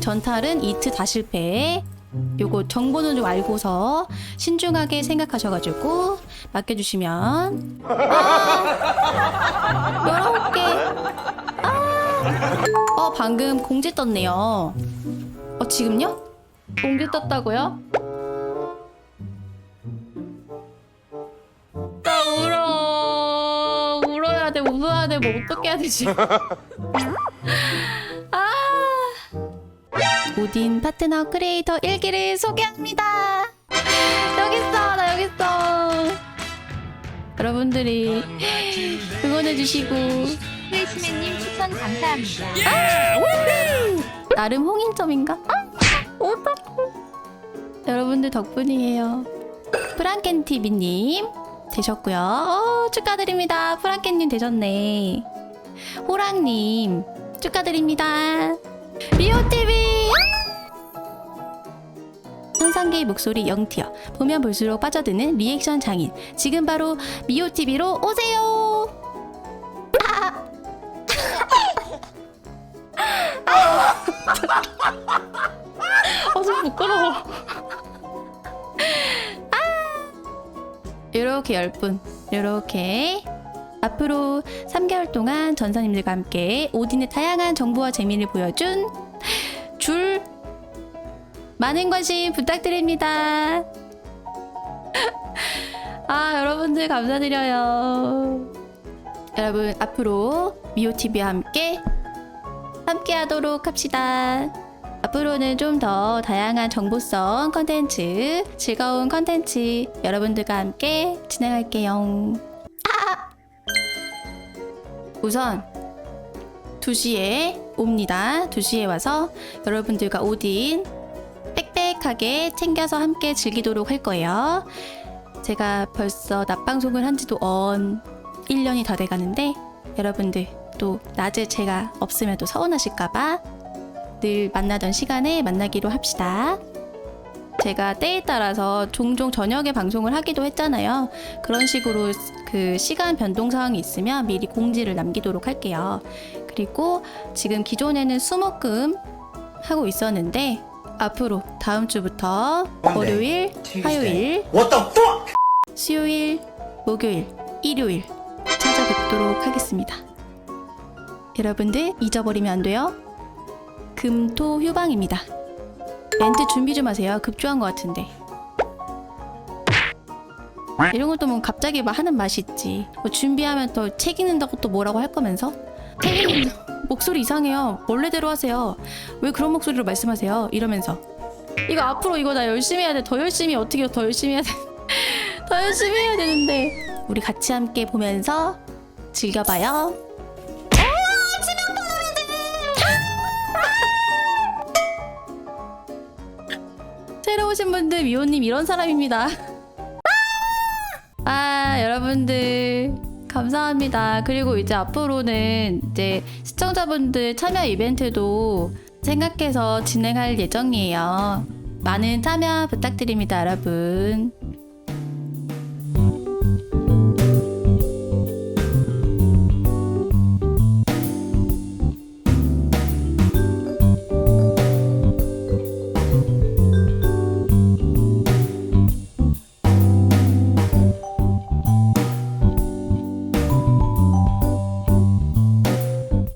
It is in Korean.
전탈은 이트 다 실패. 요거 정보는 좀 알고서 신중하게 생각하셔가지고 맡겨주시면 아, 열아홉 개. 아, 어 방금 공지 떴네요. 어 지금요? 공지 떴다고요? 나 울어. 울어야 돼, 웃어야 돼, 뭐 어떻게 해야 되지? 아. 오딘 파트너 크리에이터 일기를 소개합니다. 여기 있어, 나 여기 있어. 여러분들이 응원해주시고 플레이스맨님 추천 감사합니다. 나름 홍인점인가? 아, 어떡해. 여러분들 덕분이에요. 프랑켄TV님 되셨고요. 어, 축하드립니다. 프랑켄님 되셨네. 호랑님 축하드립니다. 현상계의 목소리 영티어 보면 볼수록 빠져드는 리액션 장인 지금 바로 미오TV로 오세요. 어, 좀 부끄러워. 아! 이렇게 열 분, 이렇게 앞으로 3개월 동안 전사님들과 함께 오딘의 다양한 정보와 재미를 보여준 줄 많은 관심 부탁드립니다. 아, 여러분들 감사드려요. 여러분 앞으로 미오TV와 함께 함께 하도록 합시다. 앞으로는 좀 더 다양한 정보성 컨텐츠, 즐거운 컨텐츠 여러분들과 함께 진행할게요. 아! 우선 2시에 옵니다. 2시에 와서 여러분들과 오딘 빽빽하게 챙겨서 함께 즐기도록 할 거예요. 제가 벌써 낮방송을 한 지도 언 1년이 다 돼가는데 여러분들 또 낮에 제가 없으면 또 서운하실까봐 늘 만나던 시간에 만나기로 합시다. 제가 때에 따라서 종종 저녁에 방송을 하기도 했잖아요. 그런 식으로 그 시간 변동 사항이 있으면 미리 공지를 남기도록 할게요. 그리고 지금 기존에는 수목금 하고 있었는데 앞으로 다음 주부터 월요일, 화요일, What the fuck? 수요일, 목요일, 일요일 찾아뵙도록 하겠습니다. 여러분들 잊어버리면 안 돼요. 금토 휴방입니다. 멘트 준비 좀 하세요. 급조한 것 같은데. 이런 것도 뭐 갑자기 막 하는 맛이 있지. 뭐 준비하면 또 책 읽는다고 또 뭐라고 할 거면서. 책 읽는 목소리 이상해요. 원래대로 하세요. 왜 그런 목소리로 말씀하세요? 이러면서. 이거 앞으로 이거 나 열심히 해야 돼. 더 열심히 어떻게 더 열심히 해야 돼. 더 열심히 해야 되는데 우리 같이 함께 보면서 즐겨봐요. 새로 오신 분들 미호님 이런 사람입니다. 아 여러분들 감사합니다. 그리고 이제 앞으로는 이제 시청자분들 참여 이벤트도 생각해서 진행할 예정이에요. 많은 참여 부탁드립니다, 여러분.